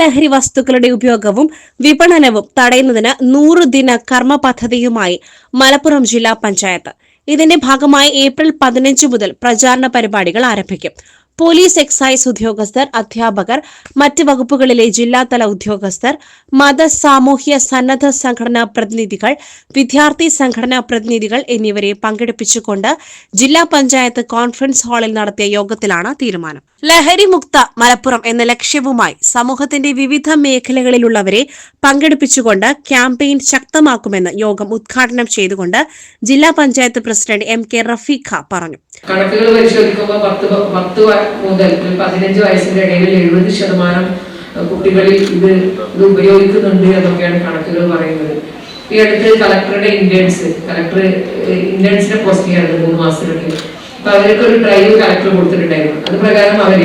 ലഹരി വസ്തുക്കളുടെ ഉപയോഗവും വിപണനവും തടയുന്നതിന് നൂറ് ദിന കർമ്മ പദ്ധതിയുമായി മലപ്പുറം ജില്ലാ പഞ്ചായത്ത്. ഇതിന്റെ ഭാഗമായി ഏപ്രിൽ പതിനഞ്ച് മുതൽ പ്രചാരണ പരിപാടികൾ ആരംഭിക്കും. പോലീസ് എക്സൈസ് ഉദ്യോഗസ്ഥർ അധ്യാപകർ മറ്റ് വകുപ്പുകളിലെ ജില്ലാതല ഉദ്യോഗസ്ഥർ മത സാമൂഹ്യ സന്നദ്ധ സംഘടനാ പ്രതിനിധികൾ വിദ്യാർത്ഥി സംഘടനാ പ്രതിനിധികൾ എന്നിവരെ പങ്കെടുപ്പിച്ചുകൊണ്ട് ജില്ലാ പഞ്ചായത്ത് കോൺഫറൻസ് ഹാളിൽ നടത്തിയ യോഗത്തിലാണ് തീരുമാനം. ലഹരി മുക്ത മലപ്പുറം എന്ന ലക്ഷ്യവുമായി സമൂഹത്തിന്റെ വിവിധ മേഖലകളിലുള്ളവരെ പങ്കെടുപ്പിച്ചുകൊണ്ട് ക്യാമ്പയിൻ ശക്തമാക്കുമെന്ന് യോഗം ഉദ്ഘാടനം ചെയ്തുകൊണ്ട് ജില്ലാ panchayat president M K Rafeeqa പറഞ്ഞു. കണക്കുകൾ പരിശോധിക്കുമ്പോൾ പത്ത് മുതൽ പതിനഞ്ച് വയസ്സിന്റെ ഇടയിൽ എഴുപത് ശതമാനം കുട്ടികളിൽ ഇത് ഇത് ഉപയോഗിക്കുന്നുണ്ട് എന്നൊക്കെയാണ് കണക്കുകൾ പറയുന്നത്. ഈ അടുത്ത് കളക്ടറുടെ ഇന്റേൺസ് കളക്ടർ ഇന്റേൺസിനെ പോസ്റ്റ് ചെയ്യാറുണ്ട് മൂന്ന് മാസത്തിലൊക്കെ അപ്പൊ അവർക്ക് ഒരു ട്രൈബൽ കളക്ടർ കൊടുത്തിട്ടുണ്ടായിരുന്നു. അത് പ്രകാരം അവർ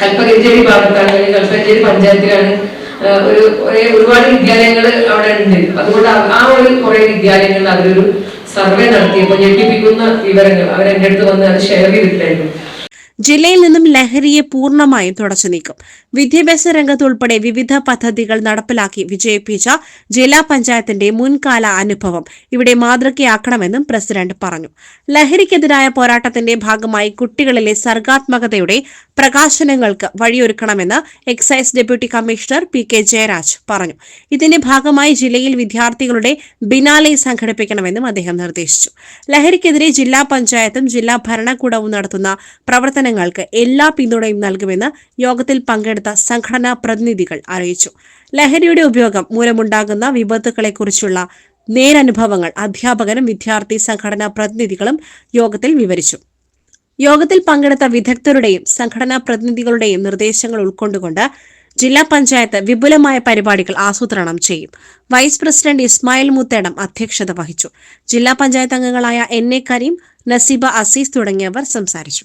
കൽപ്പകഞ്ചേരി ഭാഗത്താണ് കൽപ്പകഞ്ചേരി പഞ്ചായത്തിലാണ് ഒരു ഒരുപാട് വിദ്യാലയങ്ങൾ അവിടെ ഉണ്ട് അതുകൊണ്ട് ആ- ഒരു കുറെ വിദ്യാലയങ്ങളിൽ അവരൊരു സർവേ നടത്തിയപ്പോൾ ഞെട്ടിപ്പിക്കുന്ന വിവരങ്ങൾ അവർ എന്റെ അടുത്ത് വന്ന് അത് ഷെയർ ചെയ്തിട്ടുണ്ടായിരുന്നു. ജില്ലയിൽ നിന്നും ലഹരിയെ പൂർണമായും തുടച്ചു നീക്കും. വിദ്യാഭ്യാസ രംഗത്ത് ഉൾപ്പെടെ വിവിധ പദ്ധതികൾ നടപ്പിലാക്കി വിജയിപ്പിച്ച ജില്ലാ പഞ്ചായത്തിന്റെ മുൻകാല അനുഭവം ഇവിടെ മാതൃകയാക്കണമെന്നും പ്രസിഡന്റ് പറഞ്ഞു. ലഹരിക്കെതിരായ പോരാട്ടത്തിന്റെ ഭാഗമായി കുട്ടികളിലെ സർഗാത്മകതയുടെ പ്രകാശനങ്ങൾക്ക് വഴിയൊരുക്കണമെന്ന് excise deputy commissioner P K Jayaraj പറഞ്ഞു. ഇതിന്റെ ഭാഗമായി ജില്ലയിൽ വിദ്യാർത്ഥികളുടെ ബിനാലെ സംഘടിപ്പിക്കണമെന്നും അദ്ദേഹം നിർദ്ദേശിച്ചു. ലഹരിക്കെതിരെ ജില്ലാ പഞ്ചായത്തും ജില്ലാ ഭരണകൂടവും നടത്തുന്ന പ്രവർത്തനങ്ങൾക്ക് എല്ലാ പിന്തുണയും നൽകുമെന്ന് യോഗത്തിൽ പങ്കെടുത്ത സംഘടനാ പ്രതിനിധികൾ അറിയിച്ചു. ലഹരിയുടെ ഉപയോഗം മൂലമുണ്ടാകുന്ന വിപത്തുകളെക്കുറിച്ചുള്ള നേരനുഭവങ്ങൾ അധ്യാപകരും വിദ്യാർത്ഥി സംഘടനാ പ്രതിനിധികളും യോഗത്തിൽ വിവരിച്ചു. യോഗത്തിൽ പങ്കെടുത്ത വിദഗ്ധരുടെയും സംഘടനാ പ്രതിനിധികളുടെയും നിർദ്ദേശങ്ങൾ ഉൾക്കൊണ്ടുകൊണ്ട് ജില്ലാ പഞ്ചായത്ത് വിപുലമായ പരിപാടികൾ ആസൂത്രണം ചെയ്യും. വൈസ് പ്രസിഡന്റ് ഇസ്മായിൽ മുത്തേടം അധ്യക്ഷത വഹിച്ചു. ജില്ലാ പഞ്ചായത്ത് അംഗങ്ങളായ എൻ എ കരീം നസീബ അസീസ് തുടങ്ങിയവർ സംസാരിച്ചു.